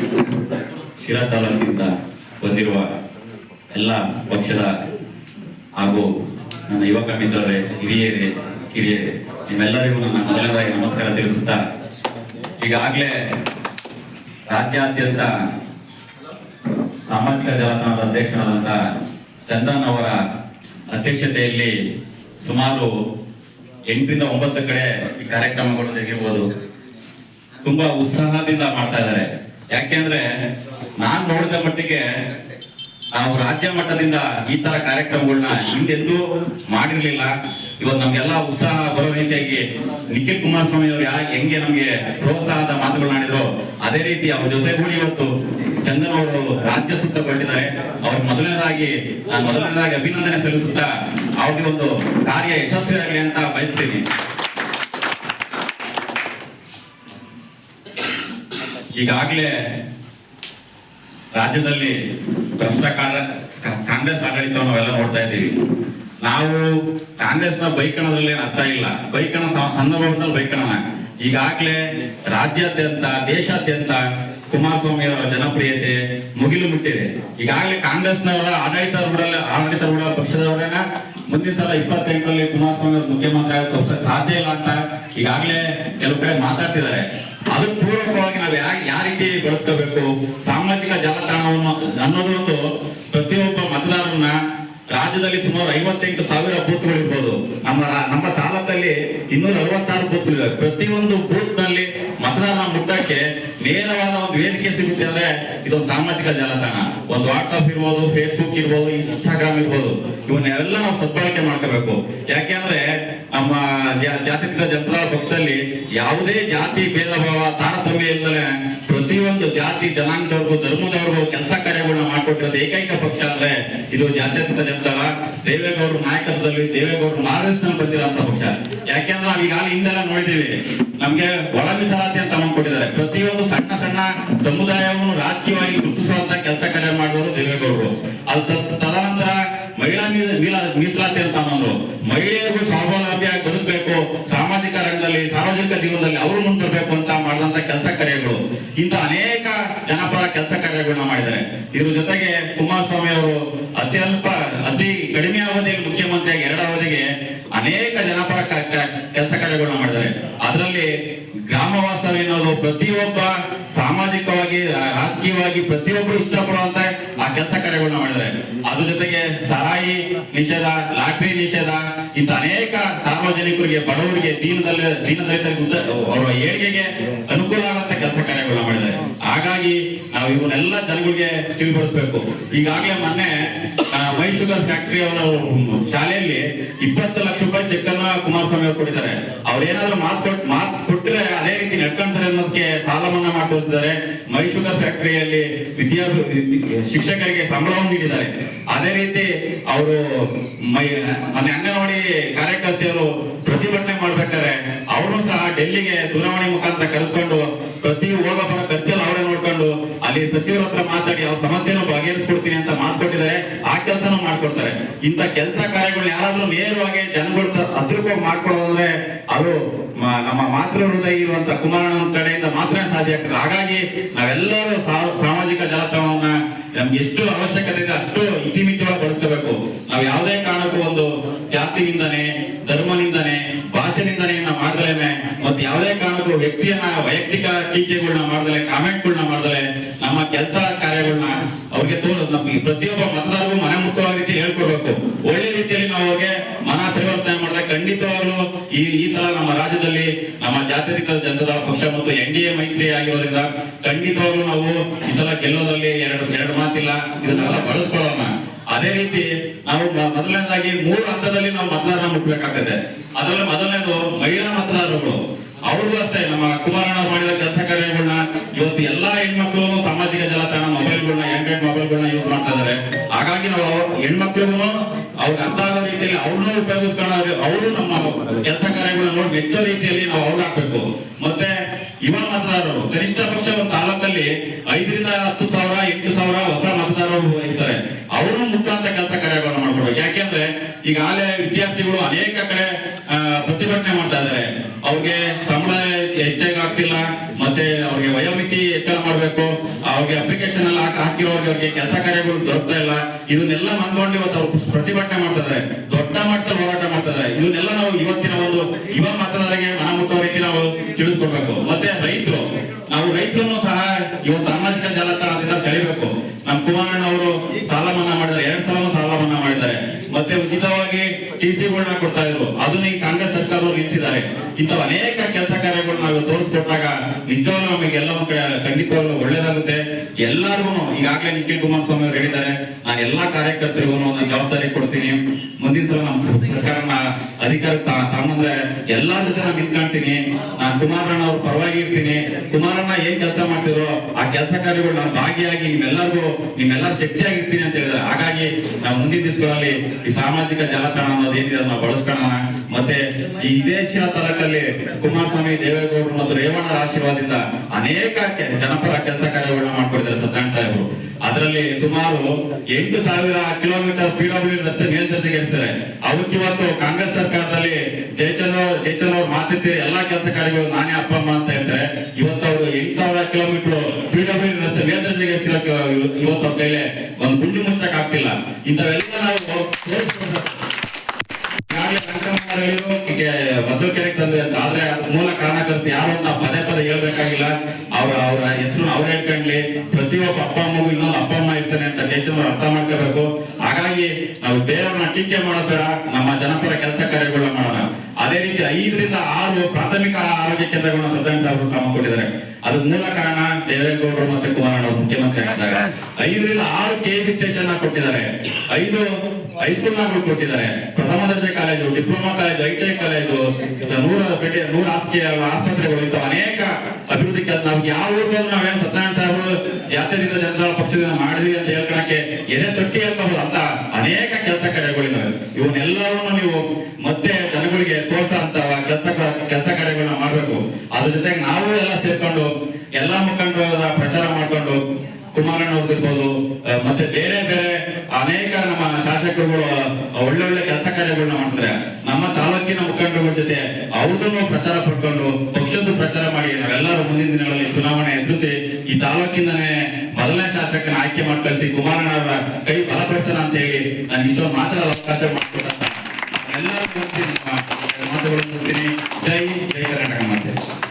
ಶಿರಾ ತಾಲೂಕಿನಿಂದ ಬಂದಿರುವ ಎಲ್ಲ ಪಕ್ಷದ ಹಾಗೂ ನನ್ನ ಯುವಕ ಮಿತ್ರರೇ ಹಿರಿಯರೇ, ಕಿರಿಯರೇ, ನಿಮ್ಮೆಲ್ಲರಿಗೂ ನನ್ನ ಮೊದಲನೇದಾಗಿ ನಮಸ್ಕಾರ ತಿಳಿಸುತ್ತಾ, ಈಗಾಗಲೇ ರಾಜ್ಯಾದ್ಯಂತ ಸಾಮಾಜಿಕ ಜಾಲತಾಣದ ಅಧ್ಯಕ್ಷರಾದಂತಹ ಚಂದನ್ ಅವರ ಅಧ್ಯಕ್ಷತೆಯಲ್ಲಿ ಸುಮಾರು ಎಂಟರಿಂದ ಒಂಬತ್ತು ಕಡೆ ಈ ಕಾರ್ಯಕ್ರಮಗಳು ತೆಗಿರ್ಬೋದು ತುಂಬಾ ಉತ್ಸಾಹದಿಂದ ಮಾಡ್ತಾ ಇದ್ದಾರೆ ಯಾಕೆಂದ್ರೆ ನಾನ್ ನೋಡಿದ ಮಟ್ಟಿಗೆ ನಾವು ರಾಜ್ಯ ಮಟ್ಟದಿಂದ ಈ ತರ ಕಾರ್ಯಕ್ರಮಗಳನ್ನ ಹಿಂದೆಂದೂ ಮಾಡಿರ್ಲಿಲ್ಲ. ಇವತ್ತು ನಮ್ಗೆಲ್ಲ ಉತ್ಸಾಹ ಬರೋ ರೀತಿಯಾಗಿ ನಿಖಿಲ್ ಕುಮಾರಸ್ವಾಮಿ ಅವರು ಯಾ ಹೆಂಗೆ ನಮ್ಗೆ ಪ್ರೋತ್ಸಾಹದ ಮಾತುಗಳನ್ನಾಡಿದ್ರು ಅದೇ ರೀತಿ ಅವ್ರ ಜೊತೆಗೂಡಿ ಇವತ್ತು ಚಂದನ್ ಅವರು ರಾಜ್ಯ ಸುತ್ತ ಕೊಟ್ಟಿದ್ದಾರೆ ಅವ್ರಿಗೆ ಮೊದಲನೇದಾಗಿ ನಾನು ಮೊದಲನೇದಾಗಿ ಅಭಿನಂದನೆ ಸಲ್ಲಿಸುತ್ತಾ ಅವ್ರಿಗೆ ಒಂದು ಕಾರ್ಯ ಯಶಸ್ವಿಯಾಗಲಿ ಅಂತ ಬಯಸ್ತೀನಿ. ಈಗಾಗಲೇ ರಾಜ್ಯದಲ್ಲಿ ಭ್ರಷ್ಟ ಕಾಂಗ್ರೆಸ್ ಆಡಳಿತವನ್ನು ನಾವೆಲ್ಲ ನೋಡ್ತಾ ಇದ್ದೀವಿ. ನಾವು ಕಾಂಗ್ರೆಸ್ನ ಬೈಕಣದಲ್ಲಿ ಏನು ಅರ್ಥ ಇಲ್ಲ. ಬೈಕಣ ಸಂದರ್ಭದಲ್ಲಿ ಬೈಕಣನ ಈಗಾಗಲೇ ರಾಜ್ಯಾದ್ಯಂತ, ದೇಶಾದ್ಯಂತ ಕುಮಾರಸ್ವಾಮಿ ಅವರ ಜನಪ್ರಿಯತೆ ಮುಗಿಲು ಮುಟ್ಟಿದೆ. ಈಗಾಗಲೇ ಕಾಂಗ್ರೆಸ್ನವರ ಆಡಳಿತ ಆಡಳಿತ ಪಕ್ಷದವರನ್ನ ಮುಂದಿನ ಸಲ ಇಪ್ಪತ್ತೆಂಟರಲ್ಲಿ ಕುಮಾರಸ್ವಾಮಿ ಅವರು ಮುಖ್ಯಮಂತ್ರಿ ಆಗಿ ಸಾಧ್ಯ ಇಲ್ಲ ಅಂತ ಈಗಾಗಲೇ ಕೆಲವು ಕಡೆ ಮಾತಾಡ್ತಿದ್ದಾರೆ. ಅದಕ್ಕೆ ಪೂರಕವಾಗಿ ನಾವು ಯಾ ಯಾವ ರೀತಿ ಬಳಸ್ಕೋಬೇಕು, ಸಾಮಾಜಿಕ ಜಾಲತಾಣವನ್ನು ಅನ್ನೋದು ಒಂದು ಪ್ರತಿಯೊಬ್ಬ ಮತದಾರರನ್ನ ರಾಜ್ಯದಲ್ಲಿ ಸುಮಾರು ಐವತ್ತೆಂಟು ಸಾವಿರ ಬೂತ್ಗಳು ಇರ್ಬೋದು. ನಮ್ಮ ನಮ್ಮ ತಾಲೂಕಲ್ಲಿ ಇನ್ನೂರ ಅರವತ್ತಾರು ಬೂತ್ಗಳಿವೆ. ಪ್ರತಿಯೊಂದು ಬೂತ್ನಲ್ಲಿ ಮತದಾರನ ಮುಟ್ಟಕ್ಕೆ ನೇರವಾದ ಒಂದು ವೇದಿಕೆ ಸಿಗುತ್ತೆ ಅಂದ್ರೆ ಇದೊಂದು ಸಾಮಾಜಿಕ ಜಾಲತಾಣ. ಒಂದು ವಾಟ್ಸ್ಆಪ್ ಇರ್ಬೋದು ಫೇಸ್ಬುಕ್ ಇರ್ಬೋದು ಇನ್ಸ್ಟಾಗ್ರಾಮ್ ಇರ್ಬೋದು. ಇವನ್ನೆಲ್ಲ ನಾವು ಸದ್ಬಳಕೆ ಮಾಡ್ಕೋಬೇಕು. ಯಾಕೆಂದ್ರೆ ನಮ್ಮ ಜಾತ್ಯತೀತ ಜನತಾ ಪಕ್ಷದಲ್ಲಿ ಯಾವುದೇ ಜಾತಿ ಭೇದ ಭಾವ ತಾರತಮ್ಯ ಇಲ್ಲದೆ ಪ್ರತಿಯೊಂದು ಜಾತಿ ಜನಾಂಗದವ್ರಿಗೂ, ಧರ್ಮದವ್ರಿಗೂ ಕೆಲಸ ಕಾರ್ಯಗಳನ್ನ ಮಾಡಿಕೊಟ್ಟಿರೋದು ಏಕೈಕ ಪಕ್ಷ ಅಂದ್ರೆ ಇದು ಜಾತ್ಯತೀತ ಜನತಾಳ ದೇವೇಗೌಡರ ನಾಯಕತ್ವದಲ್ಲಿ ದೇವೇಗೌಡರ ಮಾರ್ಗದರ್ಶನ ಬಂದಿರೋಂತ ಪಕ್ಷ. ಯಾಕೆಂದ್ರೆ ನಾವು ಈಗಾಗಲೇ ಹಿಂದೆಲ್ಲ ನೋಡಿದೀವಿ ನಮ್ಗೆ ಒಳ ಮೀಸಲಾತಿ ಅಂತ ಕೊಟ್ಟಿದ್ದಾರೆ. ಪ್ರತಿಯೊಂದು ಸಣ್ಣ ಸಣ್ಣ ಸಮುದಾಯವನ್ನು ರಾಜಕೀಯವಾಗಿ ಗುರುತಿಸುವಂತ ಕೆಲಸ ಕಾರ್ಯ ಮಾಡುವವರು ದೇವೇಗೌಡರು. ಅದು ತದ್- ತದನಂತರ ಮಹಿಳಾ ಮೀಸಲಾತಿ ಅಂತ ಅನ್ನೋರು. ಮಹಿಳೆಯರಿಗೂ ಬದುಕಬೇಕು ಸಾಮಾಜಿಕ ರಂಗದಲ್ಲಿ, ಸಾರ್ವಜನಿಕ ಜೀವನದಲ್ಲಿ ಅವರು ಮುಂದರಬೇಕು ಅಂತ ಮಾಡಿದಂತ ಕೆಲಸ ಕಾರ್ಯಗಳು, ಇಂತ ಅನೇಕ ಜನಪರ ಕೆಲಸ ಕಾರ್ಯಗಳನ್ನ ಮಾಡಿದ್ದಾರೆ. ಇದ್ರ ಜೊತೆಗೆ ಕುಮಾರಸ್ವಾಮಿ ಅವರು ಅತ್ಯಲ್ಪ, ಅತಿ ಕಡಿಮೆ ಅವಧಿಯಲ್ಲಿ ಮುಖ್ಯಮಂತ್ರಿಯಾಗಿ ಎರಡು ಅವಧಿಗೆ ಅನೇಕ ಜನಪರ ಕೆಲಸ ಕಾರ್ಯಗಳನ್ನ ಮಾಡಿದ್ದಾರೆ. ಅದರಲ್ಲಿ ಗ್ರಾಮ ವಾಸ್ತವ್ಯ ಅನ್ನೋದು ಪ್ರತಿಯೊಬ್ಬ ಸಾಮಾಜಿಕವಾಗಿ ರಾಜಕೀಯವಾಗಿ ಪ್ರತಿಯೊಬ್ಬರು ಇಷ್ಟಪಡುವಂತ ಕೆಲಸ ಕಾರ್ಯಗಳನ್ನ ಮಾಡಿದ್ದಾರೆ. ಅದ್ರ ಜೊತೆಗೆ ಸರಾಯಿ ನಿಷೇಧ, ಲಾಟ್ರಿ ನಿಷೇಧ ಇಂತ ಅನೇಕ ಸಾರ್ವಜನಿಕರಿಗೆ, ಬಡವರಿಗೆ ದೀನದಲ್ಲಿ ದೀನದಲಿತರಿಗೆ ಅವರ ಏಳಿಗೆಗೆ ಅನುಕೂಲ ಆಗುವಂತ ಕೆಲಸ ಕಾರ್ಯಗಳನ್ನ ಮಾಡಿದ್ದಾರೆ. ಹಾಗಾಗಿ ನಾವು ಇವನ್ನೆಲ್ಲ ಜನಗಳಿಗೆ ತಿಳಿಪಡಿಸ್ಬೇಕು. ಈಗಾಗಲೇ ಮೊನ್ನೆ ಮೈಸೂರ್ ಫ್ಯಾಕ್ಟರಿ ಅವರ ಶಾಲೆಯಲ್ಲಿ ಇಪ್ಪತ್ತು ಲಕ್ಷ ರೂಪಾಯಿ ಚೆಕ್ ಅನ್ನ ಕುಮಾರಸ್ವಾಮಿ ಅವರು ಕೊಟ್ಟಿದ್ದಾರೆ. ಅವ್ರೇನಾದ್ರೂ ಮಾತು ಕೊಟ್ಟು ಮಾತು ಅನ್ನೋದಕ್ಕೆ ಸಾಲ ಮನ್ನಾ ಮಾಡಿದ್ದಾರೆ ತೋರಿಸಿದ್ದಾರೆ ಮೈ ಶುಗರ್ ಫ್ಯಾಕ್ಟರಿಯಲ್ಲಿ ವಿದ್ಯಾರ್ಥಿ ಶಿಕ್ಷಕರಿಗೆ ಸಂಬಳವನ್ನು ನೀಡಿದ್ದಾರೆ. ಅದೇ ರೀತಿ ಅವರು ಅಂಗನವಾಡಿ ಕಾರ್ಯಕರ್ತೆಯರು ಪ್ರತಿಭಟನೆ ಮಾಡ್ಬೇಕಾದ್ರೆ ಅವರು ಸಹ ಡೆಲ್ಲಿಗೆ ದೂರವಾಣಿ ಮುಖಾಂತರ ಕರೆಸ್ಕೊಂಡು ಪ್ರತಿ ಹೋಗೋ ಖರ್ಚಲ್ಲಿ ಅವರೇ ನೋಡ್ಕೊಂಡು ಅಲ್ಲಿ ಸಚಿವರ ಹತ್ರ ಮಾತಾಡಿ ಅವ್ರ ಸಮಸ್ಯೆನ ಬಗೆಹರಿಸ್ಕೊಡ್ತೀನಿ ಅಂತ ಮಾತು ಕೊಟ್ಟಿದ್ದಾರೆ ಆ ಕೆಲಸನೂ ಮಾಡ್ಕೊಡ್ತಾರೆ. ಇಂತ ಕೆಲಸ ಕಾರ್ಯಗಳನ್ನ ಯಾರಾದ್ರೂ ನೇರವಾಗಿ ಜನಗಳ ಹತ್ರಕ್ಕೆ ಮಾಡ್ಕೊಳ್ಳೋದಂದ್ರೆ ಅದು ನಮ್ಮ ಮಾತೃ ಹೃದಯ ಇರುವಂತ ಕುಮಾರನ ಕಡೆಯಿಂದ ಮಾತ್ರ ಸಾಧ್ಯ ಆಗ್ತದೆ. ಹಾಗಾಗಿ ನಾವೆಲ್ಲರೂ ಸಾಮಾಜಿಕ ಜಾಲತಾಣವನ್ನ ನಮ್ಗೆ ಎಷ್ಟು ಅವಶ್ಯಕತೆ ಇದೆ ಅಷ್ಟು ಇತಿಮಿತಿಯೊಳಗೆ ಬಳಸ್ಕೋಬೇಕು. ನಾವು ಯಾವುದೇ ಕಾರಣಕ್ಕೂ ಒಂದು ಜಾತಿನಿಂದನೆ, ಧರ್ಮನಿಂದನೆ ನಾವು ಮಾಡ್ದಲೇನೆ ಮತ್ತೆ ಯಾವುದೇ ಕಾರಣಕ್ಕೂ ವ್ಯಕ್ತಿಯನ್ನ, ವೈಯಕ್ತಿಕ ಟೀಕೆಗಳನ್ನ ಮಾಡ್ದಲೆ ಕಾಮೆಂಟ್ಗಳನ್ನ ಮಾಡ್ದಲೆ, ನಮ್ಮ ಕೆಲಸ ಕಾರ್ಯಗಳನ್ನ ಅವ್ರಿಗೆ ತೋರಿಸ್ ನಮ್ಗೆ ಪ್ರತಿಯೊಬ್ಬ ಮತದಾರರು ಮನೆ ರೀತಿ ಹೇಳ್ಕೊಡ್ಬೇಕು. ಒಳ್ಳೆ ನಾವು ಅವ್ರಿಗೆ ಮನ ಪರಿವರ್ತನೆ ಮಾಡಿದ್ರೆ ಖಂಡಿತವಾಗ್ಲೂ ಈ ಈ ಸಲ ನಮ್ಮ ರಾಜ್ಯದಲ್ಲಿ ನಮ್ಮ ಜಾತ್ಯತೀತ ಜನತಾ ಪಕ್ಷ ಮತ್ತು ಎನ್ ಡಿ ಎ ಮೈತ್ರಿ ಆಗಿರೋದ್ರಿಂದ ಖಂಡಿತವಾಗ್ಲೂ ನಾವು ಈ ಸಲ ಗೆಲ್ಲೋದ್ರಲ್ಲಿ ಎರಡು ಎರಡು ಮಾತಿಲ್ಲ. ಇದನ್ನೆಲ್ಲ ಬಳಸ್ಕೊಳ್ಳೋಣ. ಅದೇ ರೀತಿ ನಾವು ಮೊದಲನೇದಾಗಿ ಮೂರು ಹಂತದಲ್ಲಿ ನಾವು ಮತದಾರನ ಮುಟ್ಬೇಕಾಗ್ತದೆ. ಅದರಲ್ಲಿ ಮೊದಲನೇದು ಮಹಿಳಾ ಮತದಾರರುಗಳು. ಅವ್ರಿಗೂ ಅಷ್ಟೇ ನಮ್ಮ ಕುಮಾರಣ್ಣ ಮಾಡಿದ ಕೆಲಸ ಕಾರ್ಯಗಳನ್ನ ಇವತ್ತು ಎಲ್ಲಾ ಹೆಣ್ಮಕ್ಳು ಸಾಮಾಜಿಕ ಜಾಲತಾಣ ಮೊಬೈಲ್ಗಳನ್ನ ಆಂಡ್ರಾಯ್ಡ್ ಮೊಬೈಲ್ಗಳನ್ನ ಯೂಸ್ ಮಾಡ್ತಾ ಇದಾರೆ ಹಾಗಾಗಿ ನಾವು ಹೆಣ್ಮಕ್ಳಿಗೂ ಅವ್ರಿಗೆ ಅರ್ಥ ಆಗೋ ರೀತಿಯಲ್ಲಿ ಅವ್ರನ್ನೂ ಉಪಯೋಗಿಸ್ಕೊಂಡು ಅವರು ನಮ್ಮ ಕೆಲಸ ಕಾರ್ಯಗಳನ್ನ ನೋಡಿ ಮೆಚ್ಚೋ ರೀತಿಯಲ್ಲಿ ನಾವು ಅವ್ರು ಮತ್ತೆ ಯುವ ಮತದಾರರು, ಕನಿಷ್ಠ ಪಕ್ಷ ಒಂದು ತಾಲೂಕಲ್ಲಿ ಐದರಿಂದ ಹತ್ತು ಸಾವಿರ, ಎಂಟು ಸಾವಿರ ಹೊಸ ಮತದಾರರು ಇರ್ತಾರೆ. ಅವರು ಮುಟ್ಟುವಂತ ಕೆಲಸ ಕಾರ್ಯಗಳನ್ನ ಮಾಡ್ಕೊಡ್ಬೇಕು. ಯಾಕೆಂದ್ರೆ ಈಗಾಗಲೇ ವಿದ್ಯಾರ್ಥಿಗಳು ಅನೇಕ ಕಡೆ ಪ್ರತಿಭಟನೆ ಮಾಡ್ತಾ ಇದ್ದಾರೆ ಅವ್ರಿಗೆ ಮಾಡ್ಬೇಕು. ಅವ್ರಿಗೆ ಅಪ್ಲಿಕೇಶನ್ ಎಲ್ಲ ಹಾಕಿ- ಹಾಕಿರೋರ್ಗೆ ಅವ್ರಿಗೆ ಕೆಲಸ ಕಾರ್ಯಗಳು ದೊರಕ್ತಾ ಇಲ್ಲ. ಇದನ್ನೆಲ್ಲ ಮಂದ್ಕೊಂಡು ಇವತ್ತು ಅವ್ರು ಪ್ರತಿಭಟನೆ ಮಾಡ್ತಿದ್ದಾರೆ ದೊಡ್ಡ ಮಟ್ಟದಲ್ಲಿ ಹೋರಾಟ ಮಾಡ್ತಿದ್ದಾರೆ ಇದನ್ನೆಲ್ಲ ನಾವು ಇವತ್ತಿನ ಒಂದು ಯುವ ಮತದಾರರಿಗೆ ಮನ ಮುಟ್ಟೋ ರೀತಿ ನಾವು ತಿಳಿಸ್ಕೊಡ್ಬೇಕು. ಮತ್ತೆ ರೈತರು. ನಾವು ರೈತರನ್ನು ಸಹ ಇವತ್ತು ಸಾಮಾಜಿಕ ಜಾಲತಾಣದಿಂದ ಸೆಳಿಬೇಕು ನಮ್ಮ ಕುಮಾರಣ್ಣ ಅವರು ಸಾಲ ಮನ್ನಾ ಮಾಡಿದ್ದಾರೆ. ಎರಡ್ ಸಲ ಸಾಲ ಮನ್ನಾ ಮಾಡಿದ್ದಾರೆ. ಮತ್ತೆ ಉಚಿತವಾಗಿ ಟಿ ಸಿಗಳನ್ನ ಕೊಡ್ತಾ ಇದ್ರು. ಅದನ್ನ ಈ ಕಾಂಗ್ರೆಸ್ ಸರ್ಕಾರದವರು ನಿಲ್ಲಿಸಿದ್ದಾರೆ ಇಂಥ ಅನೇಕ ಕೆಲಸ ಕಾರ್ಯಗಳನ್ನ ನಾವು ತೋರಿಸ್ಕೊಟ್ಟಾಗ ನಿಜವಾಗ್ಲೂ ನಮಗೆ ಎಲ್ಲ ಕಡೆ ಖಂಡಿತವಾಗ್ಲೂ ಒಳ್ಳೇದಾಗುತ್ತೆ. ಎಲ್ಲಾರ್ಗು ಈಗಾಗಲೇ ನಿಖಿಲ್ ಕುಮಾರಸ್ವಾಮಿ ಅವರು ಹೇಳಿದ್ದಾರೆ, ನಾನು ಎಲ್ಲಾ ಕಾರ್ಯಕರ್ತರಿಗೂ ನಾನು ಜವಾಬ್ದಾರಿ ಕೊಡ್ತೀನಿ. ಮುಂದಿನ ಸಲ ನಮ್ಮ ಸರ್ಕಾರನ ಅಧಿಕಾರ ತಗೊಂಡ್ರೆ ಎಲ್ಲಾರ ಜೊತೆ ನಾನು ನಿಂತ್ಕೊಂತೀನಿ. ನಾನು ಕುಮಾರಣ್ಣ ಅವ್ರ ಪರವಾಗಿ ಇರ್ತೀನಿ. ಕುಮಾರಣ್ಣ ಏನ್ ಕೆಲಸ ಮಾಡ್ತಿದ್ರು ಆ ಕೆಲಸ ಕಾರ್ಯಗಳು ನಾನು ಭಾಗಿಯಾಗಿ ನಿಮ್ಮೆಲ್ಲರಿಗೂ, ನಿಮ್ಮೆಲ್ಲರ ಶಕ್ತಿಯಾಗಿರ್ತೀನಿ ಅಂತ ಹೇಳಿದ್ದಾರೆ. ಹಾಗಾಗಿ ನಾವು ಮುಂದಿನ ದಿವಸಗಳಲ್ಲಿ ಈ ಸಾಮಾಜಿಕ ಜಾಲತಾಣ ಅದನ್ನ ಬಳಸ್ಕೊಳ್ಳೋಣ ಮತ್ತೆ ಈ ವಿದೇಶಿಯ ತಲಕಲ್ಲಿ ಕುಮಾರಸ್ವಾಮಿ ದೇವೇಗೌಡರು ಮತ್ತು ರೇವಣ್ಣರ ಆಶೀರ್ವಾದದಿಂದ ಅನೇಕ ಜನಪರ ಕೆಲಸ ಕಾರ್ಯಗಳನ್ನ ಮಾಡ್ಕೊಡಿದ್ದಾರೆ ಸತ್ಯನಾರಾಯಣ ಸಾಹೇಬರು ಅದರಲ್ಲಿ ಸುಮಾರು ಎಂಟು ಸಾವಿರ ಕಿಲೋಮೀಟರ್ ಪಿಡಬ್ಲ್ಯೂ ರಸ್ತೆ ಮೇಲ್ದರ್ಜೆಗೇರಿಸಿದ್ದಾರೆ ಅವತ್ತು ಇವತ್ತು ಕಾಂಗ್ರೆಸ್ ಸರ್ಕಾರದಲ್ಲಿ ಜಯಚಂದ್ರ ಜಯಚಂದ್ರ ಅವ್ರು ಮಾತಿರ್ತೀರಿ ಎಲ್ಲಾ ಕೆಲಸ ಕಾರ್ಯಗಳು ನಾನೇ ಅಪ್ಪ, ಅಮ್ಮ ಅಂತ ಹೇಳ್ತಾರೆ. ಇವತ್ತು ಅವರು ಎಂಟು ಸಾವಿರ ಕಿಲೋಮೀಟರ್ ಪಿಡಬ್ಲ್ಯೂ ರಸ್ತೆ ಮೇಲ್ದರ್ಜೆಗೇರಿಸಿರೋಕೆ ಇವತ್ತು ಕೈಲಿ ಒಂದು ಗುಂಡಿ ಮುಚ್ಚಕ್ ಆಗ್ತಿಲ್ಲ. ಇಂಥವೆಲ್ಲ ನಾವು ಅಪ್ಪ ಅಮ್ಮಗೂ ಇನ್ನೊಂದು ಅಪ್ಪ ಅಮ್ಮ ಇರ್ತಾನೆ ಅಂತ ದೇಶದವ್ರು ಅರ್ಥ ಮಾಡ್ಕೋಬೇಕು. ಹಾಗಾಗಿ ನಾವು ಬೇರೆಯವ್ರನ್ನ ಟೀಕೆ ಮಾಡೋದರ ನಮ್ಮ ಜನಪರ ಕೆಲಸ ಕಾರ್ಯಗಳನ್ನ ಮಾಡೋಣ. ಅದೇ ರೀತಿ ಐದರಿಂದ ಆರು ಪ್ರಾಥಮಿಕ ಆರೋಗ್ಯ ಕೇಂದ್ರಗಳನ್ನ ಸದನ ಸಾಹೇಬರು ಕ್ರಮ ಕೊಟ್ಟಿದ್ದಾರೆ. ಅದ್ರ ಮೂಲ ಕಾರಣ ದೇವೇಗೌಡರು ಮತ್ತೆ ಕುಮಾರಣ್ಣ ಮುಖ್ಯಮಂತ್ರಿ ಆಗಿದ್ದಾಗ ಐದರಿಂದ ಆರು ಕೆ ಬಿ ಸ್ಟೇಷನ್ ಕೊಟ್ಟಿದ್ದಾರೆ. ಐದು ಹೈಸ್ಕೂಲ್ ಕೊಟ್ಟಿದ್ದಾರೆ. ಪ್ರಥಮ ದರ್ಜೆ college, diploma college I T I college ನೂರ ನೂರ ಆಸ್ಪತ್ರೆಗಳು ಇಂಥ ಅನೇಕ ಅಭಿವೃದ್ಧಿ ಕೆಲಸ. ನಾವು ಯಾವ ಊರಿಗೆ ನಾವೇನು ಸತ್ಯನಾರಾಯಣ ಸಾಹೇಬರು ಜಾತ್ಯತೀತ ಜನತಾದಳ ಪಕ್ಷದಿಂದ ಮಾಡಿದ್ವಿ ಅಂತ ಹೇಳ್ಕೊಳಕ್ಕೆ ಎದೆ ತೊಟ್ಟಿ ಹೇಳ್ಕೋಬಹುದು ಅಂತ ಅನೇಕ ಕೆಲಸ ಕಾರ್ಯಗಳಿದ್ದಾವೆ ಇವನ್ನೆಲ್ಲವನ್ನು ನೀವು ಮತ್ತೆ ಜನಗಳಿಗೆ ತೋರ್ಸಂತ ಕೆಲಸ ಕೆಲಸ ಕಾರ್ಯಗಳನ್ನ ಮಾಡ್ಬೇಕು ಅದ್ರ ಜೊತೆಗೆ ನಾವು ಎಲ್ಲ ಸೇರ್ಕೊಂಡು ಎಲ್ಲಾ ಪ್ರಚಾರ ಮಾಡ್ಕೊಂಡು ಕುಮಾರಣ್ಣ ಮತ್ತೆ ಬೇರೆ ಬೇರೆ ಅನೇಕ ನಮ್ಮ ಶಾಸಕರುಗಳು ಒಳ್ಳೊಳ್ಳೆ ಕೆಲಸ ಕಾರ್ಯಗಳನ್ನ ಮಾಡ್ತಾರೆ. ನಮ್ಮ ತಾಲೂಕಿನ ಮುಖಂಡರುಗಳ ಜೊತೆ ಅವ್ರದನ್ನು ಪ್ರಚಾರ ಪಡ್ಕೊಂಡು ಪಕ್ಷದ ಪ್ರಚಾರ ಮಾಡಿ ನಾವೆಲ್ಲರೂ ಮುಂದಿನ ದಿನಗಳಲ್ಲಿ ಚುನಾವಣೆ ಎದುರಿಸಿ ಈ ತಾಲೂಕಿಂದನೇ ಮೊದಲನೇ ಶಾಸಕನ ಆಯ್ಕೆ ಮಾಡಿ ಕಳಿಸಿ ಕುಮಾರಣ್ಣ ಅವರ ಕೈ ಬಲಪಡಿಸೋಣ ಅಂತ ಹೇಳಿ ನಾನು ಇಷ್ಟೊಂದು ಮಾತ್ರ ಅವಕಾಶ ಮಾಡಿಕೊಟ್ಟ ಎಲ್ಲರೂ ಮಾತುಗಳನ್ನು ಜೈ ಜೈ ಜೈ